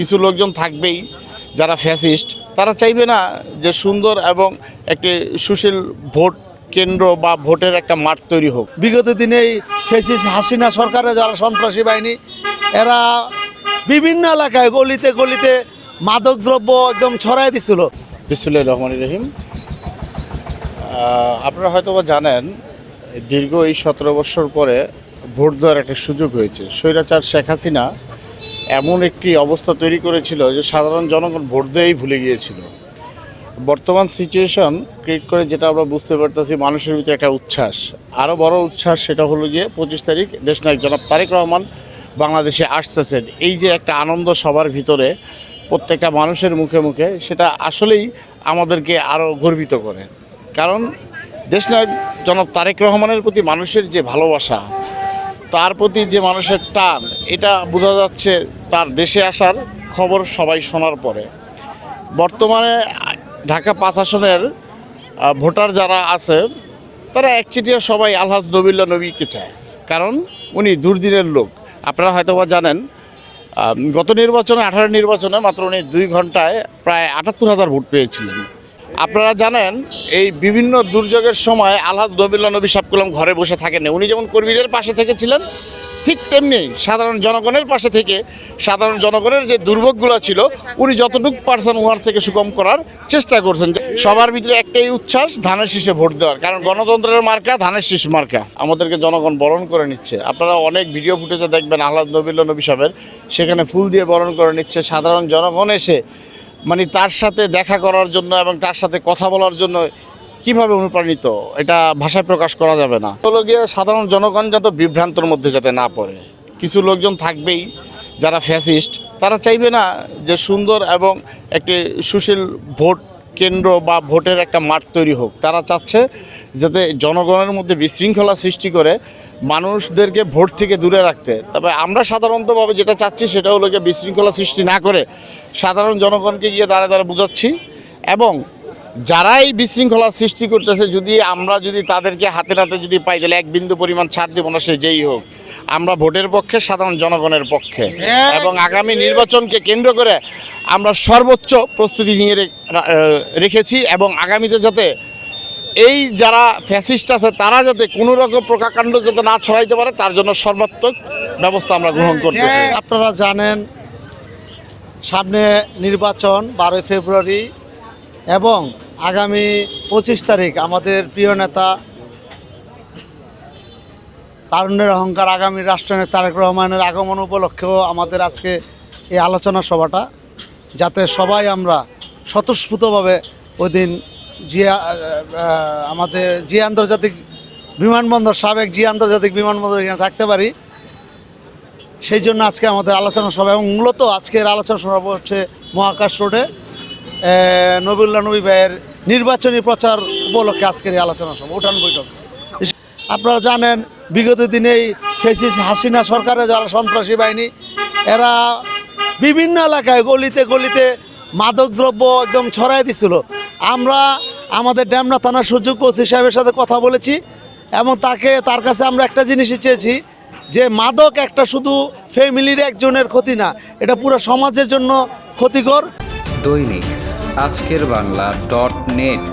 কিছু লোকজন থাকবেই যারা ফ্যাসিস্ট তারা চাইবে না যে সুন্দর এবং একটি সুশীল ভোট কেন্দ্র বা ভোটের একটা মাঠ তৈরি হোক। বিগত দিনে এই ফেসিস হাসিনা সরকারের যারা সন্ত্রাসী বাহিনী এরা বিভিন্ন এলাকায় গলিতে গলিতে মাদক দ্রব্য একদম ছড়াই দিছিল। বিসমুল্লাহ রহমান রহিম। আপনারা হয়তো বা জানেন দীর্ঘ এই সতেরো বছর পরে ভোট দেওয়ার একটা সুযোগ হয়েছে। স্বৈরাচার শেখ হাসিনা এমন একটি অবস্থা তৈরি করেছিল যে সাধারণ জনগণ ভোট দেওয়াই ভুলে গিয়েছিল। বর্তমান সিচুয়েশন ক্রিয়েট করে যেটা আমরা বুঝতে পারতেছি মানুষের ভিতরে একটা উচ্ছ্বাস। আরও বড় উচ্ছ্বাস সেটা হলো গিয়ে পঁচিশ তারিখ দেশ দেশনায়ক জনাব তারেক রহমান বাংলাদেশে আসতেছেন। এই যে একটা আনন্দ সবার ভিতরে প্রত্যেকটা মানুষের মুখে মুখে সেটা আসলেই আমাদেরকে আরও গর্বিত করে। কারণ দেশ দেশনায়ক জনাব তারেক রহমানের প্রতি মানুষের যে ভালোবাসা তার প্রতি যে মানুষের টান, এটা বোঝা যাচ্ছে তার দেশে আসার খবর সবাই শোনার পরে। বর্তমানে ঢাকা পাঁচ আসনের ভোটার যারা আছে, তারা একচেটিয়া সবাই আলহাজ নবিল্লা নবীকে চায়। কারণ উনি দুর্দিনের লোক। আপনারা হয়তো বা জানেন গত নির্বাচনে, আঠারো নির্বাচনে মাত্র উনি দুই ঘন্টায় প্রায় আটাত্তর হাজার ভোট পেয়েছিলেন। আপনারা জানেন, এই বিভিন্ন দুর্যোগের সময় আলহাজ নবিল্লা নবী সাবকুলাম ঘরে বসে থাকেন উনি যেমন কর্মীদের পাশে থেকেছিলেন, ঠিক তেমনি সাধারণ জনগণের পাশে থেকে সাধারণ জনগণের যে দুর্ভোগগুলো ছিল, উনি যতটুকু পারছেন উহার থেকে সুগম করার চেষ্টা করছেন। সবার ভিতরে একটাই উচ্ছ্বাস, ধানের শীষে ভোট দেওয়ার। কারণ গণতন্ত্রের মার্কা, ধানের শীষ মার্কা। আমাদেরকে জনগণ বরণ করে নিচ্ছে। আপনারা অনেক ভিডিও ফুটেজে দেখবেন আহ্লাদ নবিল্লা নবী সাহেবের, সেখানে ফুল দিয়ে বরণ করে নিচ্ছে। সাধারণ জনগণ এসে মানে তার সাথে দেখা করার জন্য এবং তার সাথে কথা বলার জন্য কীভাবে অনুপ্রাণিত? এটা ভাষায় প্রকাশ করা যাবে না। গিয়ে সাধারণ জনগণ যাতে বিভ্রান্তর মধ্যে যাতে না পড়ে, কিছু লোকজন থাকবেই যারা ফ্যাসিস্ট তারা চাইবে না যে সুন্দর এবং একটি সুশীল ভোট কেন্দ্র বা ভোটের একটা মাঠ তৈরি হোক। তারা চাচ্ছে যাতে জনগণের মধ্যে বিশৃঙ্খলা সৃষ্টি করে মানুষদেরকে ভোট থেকে দূরে রাখতে। তবে আমরা সাধারণতভাবে যেটা চাচ্ছি সেটা হলো গিয়ে বিশৃঙ্খলা সৃষ্টি না করে সাধারণ জনগণকে গিয়ে দাঁড়ে দাঁড়ে বোঝাচ্ছি এবং যারাই বিশৃঙ্খলা সৃষ্টি করতেছে, যদি আমরা যদি তাদেরকে হাতে নাতে যদি পাই, তাহলে এক বিন্দু পরিমাণ ছাড় দেবো না, সে যেই হোক। আমরা ভোটের পক্ষে সাধারণ জনগণের পক্ষে। এবং আগামী নির্বাচনকে কেন্দ্র করে আমরা সর্বোচ্চ প্রস্তুতি নিয়ে রে- রেখেছি এবং আগামীতে যাতে এই যারা ফ্যাসিস্ট আছে তারা যাতে কোনো রকম প্রকাকাণ্ড যাতে না ছড়াইতে পারে তার জন্য সর্বাত্মক ব্যবস্থা আমরা গ্রহণ করতেছি। আপনারা জানেন সামনে নির্বাচন বারোই ফেব্রুয়ারি এবং আগামী পঁচিশ তারিখ আমাদের প্রিয় নেতা তারুণ্যের অহংকার আগামী রাষ্ট্রনেতা তারেক রহমানের আগমন উপলক্ষেও আমাদের আজকে এই আলোচনা সভাটা, যাতে সবাই আমরা স্বতঃস্ফূর্তভাবে ওই দিন জিয়া আমাদের জিয়া আন্তর্জাতিক বিমানবন্দর, সাবেক জিয়া আন্তর্জাতিক বিমানবন্দর এখানে থাকতে পারি। সেই জন্য আজকে আমাদের আলোচনা সভা এবং মূলত আজকের আলোচনা সভা হচ্ছে মহাকাশ রোডে। নবীল্লা নবী ভাইয়ের নির্বাচনী প্রচার উপলক্ষে আজকের এই আলোচনা সভা, উঠান বৈঠক। আপনারা জানেন, বিগত দিনে এই ফেসিস হাসিনা সরকারের যারা সন্ত্রাসী বাহিনী, এরা বিভিন্ন এলাকায় গলিতে গলিতে মাদক দ্রব্য একদম ছড়াই দিছিল। আমরা আমাদের ড্যামরা থানার সুযোগ ওসি সাহেবের সাথে কথা বলেছি এবং তাকে, তার কাছে আমরা একটা জিনিসই চেয়েছি যে মাদক একটা শুধু ফ্যামিলির একজনের ক্ষতি না, এটা পুরো সমাজের জন্য ক্ষতিকর। দৈনিক আজকের বাংলা ডট নেট